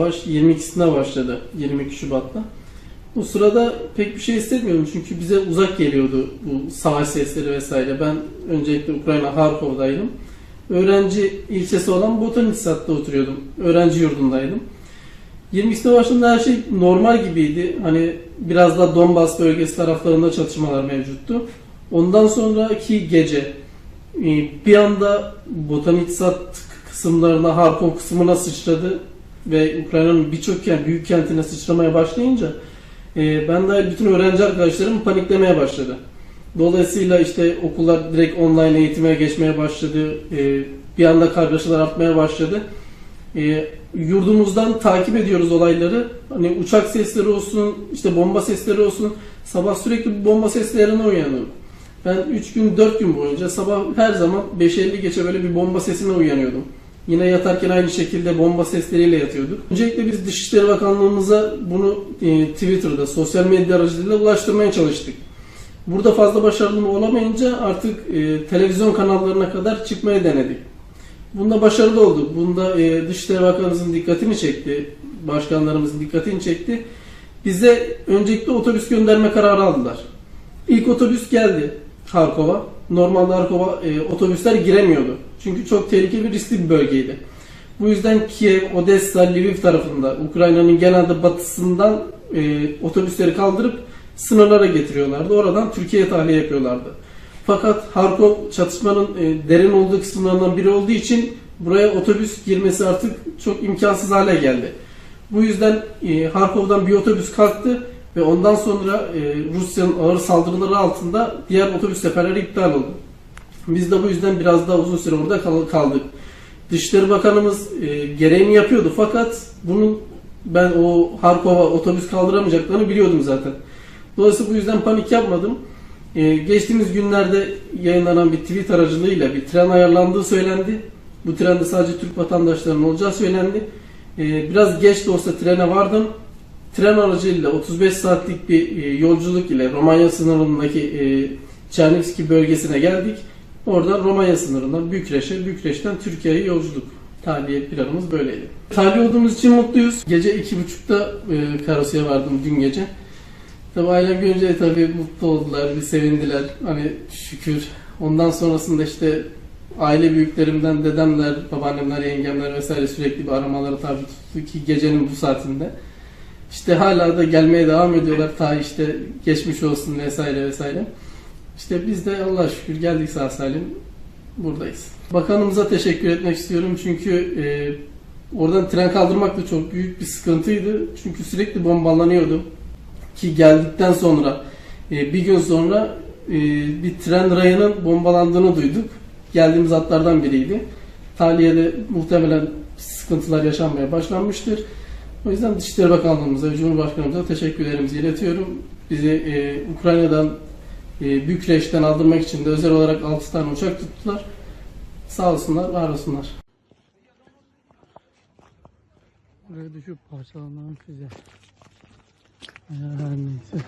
savaş 22'sinde başladı. 22 Şubat'ta. Bu sırada pek bir şey hissetmiyordum çünkü bize uzak geliyordu bu savaş sesleri vesaire. Ben öncelikle Ukrayna Harkov'daydım. Öğrenci ilçesi olan Botanitsat'ta oturuyordum. Öğrenci yurdundaydım. 22'sinde başladığında her şey normal gibiydi. Hani biraz da Donbas bölgesi taraflarında çatışmalar mevcuttu. Ondan sonraki gece e, bir anda Botanitsat kısımlarına, Harkov kısmına sıçradı ve Ukrayna'nın birçok kent, büyük kentine sıçramaya başlayınca e, ben de bütün öğrenci arkadaşlarım paniklemeye başladı. Dolayısıyla işte okullar direkt online eğitime geçmeye başladı. E, bir anda kargaşalar artmaya başladı. E, yurdumuzdan takip ediyoruz olayları. Hani uçak sesleri olsun, işte bomba sesleri olsun. Sabah sürekli bomba seslerine uyanıyorum. Ben 3 gün 4 gün boyunca sabah her zaman 5.50 geçe böyle bir bomba sesine uyanıyordum. Yine yatarken aynı şekilde bomba sesleriyle yatıyorduk. Öncelikle biz Dışişleri Bakanlığımıza bunu e, Twitter'da, sosyal medya aracılığıyla ulaştırmaya çalıştık. Burada fazla başarılı olamayınca artık e, televizyon kanallarına kadar çıkmaya denedik. Bunda başarılı olduk. Bunda e, Dışişleri Bakanımızın dikkatini çekti. Başkanlarımızın dikkatini çekti. Bize öncelikle otobüs gönderme kararı aldılar. İlk otobüs geldi Harkov'a. Normalde Harkov'a e, otobüsler giremiyordu. Çünkü çok tehlikeli bir riskli bir bölgeydi. Bu yüzden Kiev, Odessa, Lviv tarafında Ukrayna'nın genelde batısından e, otobüsleri kaldırıp sınırlara getiriyorlardı. Oradan Türkiye'ye tahliye yapıyorlardı. Fakat Harkov çatışmanın e, derin olduğu kısımlarından biri olduğu için buraya otobüs girmesi artık çok imkansız hale geldi. Bu yüzden e, Harkov'dan bir otobüs kalktı ve ondan sonra e, Rusya'nın ağır saldırıları altında diğer otobüs seferleri iptal oldu. Biz de bu yüzden biraz daha uzun süre orada kal- kaldık. Dışişleri Bakanımız e, gereğini yapıyordu fakat bunun ben o Harkov'a otobüs kaldıramayacaklarını biliyordum zaten. Dolayısıyla bu yüzden panik yapmadım. E, geçtiğimiz günlerde yayınlanan bir tweet aracılığıyla bir tren ayarlandığı söylendi. Bu trende sadece Türk vatandaşlarının olacağı söylendi. E, biraz geç de olsa trene vardım. Tren aracıyla 35 saatlik bir e, yolculuk ile Romanya sınırındaki e, Çernivski bölgesine geldik. Oradan Romanya sınırından Bükreş'e, Bükreş'ten Türkiye'ye yolculuk. Tahliye planımız böyleydi. Tahliye olduğumuz için mutluyuz. Gece iki buçukta e, Karasu'ya vardım dün gece. Tabi ailem görünce tabii mutlu oldular, bir sevindiler. Hani şükür. Ondan sonrasında işte aile büyüklerimden dedemler, babaannemler, yengemler vesaire sürekli bir aramalara tabi tuttu ki gecenin bu saatinde. İşte hala da gelmeye devam ediyorlar ta işte geçmiş olsun vesaire vesaire. İşte biz de Allah şükür geldik sağ salim buradayız. Bakanımıza teşekkür etmek istiyorum çünkü e, oradan tren kaldırmak da çok büyük bir sıkıntıydı. Çünkü sürekli bombalanıyordu. Ki geldikten sonra e, bir gün sonra e, bir tren rayının bombalandığını duyduk. Geldiğimiz hatlardan biriydi. Tahliyede muhtemelen sıkıntılar yaşanmaya başlanmıştır. O yüzden Dışişleri Bakanlığımıza ve Cumhurbaşkanımıza teşekkürlerimizi iletiyorum. Bizi e, Ukrayna'dan e, Bükreş'ten aldırmak için de özel olarak 6 tane uçak tuttular. Sağ olsunlar, var olsunlar. Buraya düşüp parçalanan füze. Her neyse.